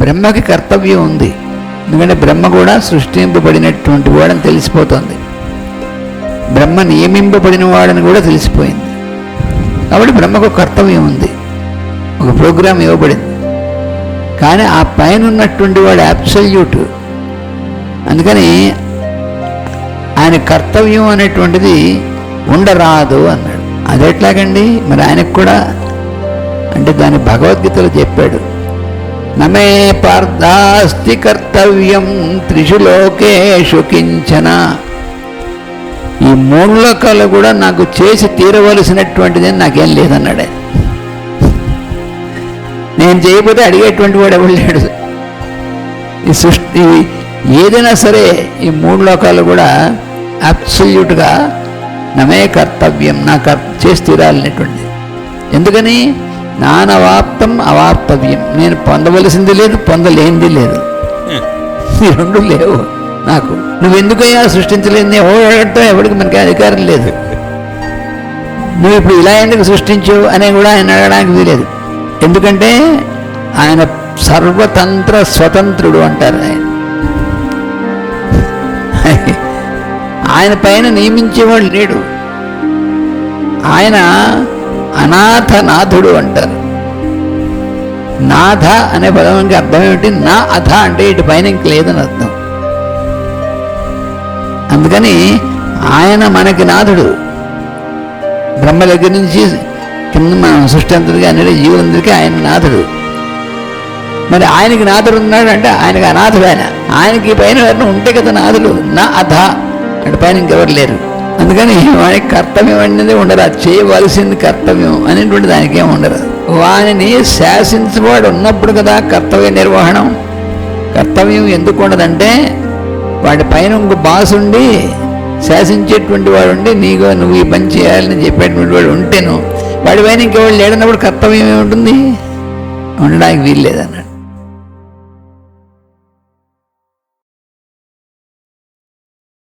బ్రహ్మకి కర్తవ్యం ఉంది. ఎందుకంటే బ్రహ్మ కూడా సృష్టింపబడినటువంటి వాడని తెలిసిపోతుంది. బ్రహ్మ నియమింపబడిన వాడని కూడా తెలిసిపోయింది. కాబట్టి బ్రహ్మకు కర్తవ్యం ఉంది. ఒక ప్రోగ్రాం ఇవ్వబడింది. కానీ ఆ పైన ఉన్నటువంటి వాడు అబ్సల్యూట్ అందుకని ఆయన కర్తవ్యం అనేటువంటిది ఉండరాదు అన్నాడు. అది ఎట్లాగండి? మరి ఆయనకు కూడా అంటే దాని భగవద్గీతలో చెప్పాడు. నమే పార్థాస్తి కర్తవ్యం త్రిషు లోకేషు కించన ఈ మూడు లోకాలు కూడా నాకు చేసి తీరవలసినటువంటిది నాకేం లేదన్నాడే. నేను చేయకపోతే అడిగేటువంటి వాడు ఎవరు లేడు. ఈ సృష్టి ఏదైనా సరే ఈ మూడు లోకాలు కూడా అబ్సల్యూట్గా నమే కర్తవ్యం నా కర్ చేసి తీరాలనేటువంటిది. ఎందుకని? నానవాప్తం అవాప్తవ్యం. నేను పొందవలసింది లేదు పొందలేనిది లేదు. ఈ రెండు లేవు నాకు. నువ్వెందుకయ్యా సృష్టించలేని? ఎవడటం ఎవడికి మనకి అధికారం లేదు. నువ్వు ఇప్పుడు ఇలా ఎందుకు సృష్టించావు అని కూడా ఆయన అడగడానికి వీలేదు. ఎందుకంటే ఆయన సర్వతంత్ర స్వతంత్రుడు అంటారు ఆయన. ఆయన పైన నియమించేవాడు లేడు. ఆయన అనాథనాథుడు అంటారు. నాథ అనే పదానికి అర్థం ఏమిటి నా అథ అంటే ఇటు పైన ఇంక లేదని అర్థం. అందుకని ఆయన మనకి నాథుడు. బ్రహ్మ దగ్గర నుంచి కింద మన సృష్టి అంతటికి అనేది జీవులందరికీ ఆయన నాథుడు. మరి ఆయనకి నాథుడు ఉన్నాడు అంటే ఆయనకి అనాథుడు ఆయన. ఆయనకి పైన ఎవరైనా ఉంటే కదా నాథుడు నా అధ అంటే పైన ఇంకెవరు లేరు. అందుకని వానికి కర్తవ్యం అనేది ఉండదు. అది చేయవలసింది కర్తవ్యం అనేటువంటి దానికేం ఉండదు. వానిని శాసించేవాడు ఉన్నప్పుడు కదా కర్తవ్య నిర్వహణం. కర్తవ్యం ఎందుకు ఉండదంటే వాడి పైన ఇంకో బాస్ ఉండి శాసించేటువంటి వాడు ఉండి నీకు నువ్వు ఈ పని చేయాలని చెప్పేటువంటి వాడు ఉంటేను వాడి పైన ఇంకెవాడు లేడన్నప్పుడు కర్తవ్యం ఏముంటుంది? ఉండడానికి వీలు లేదన్నాడు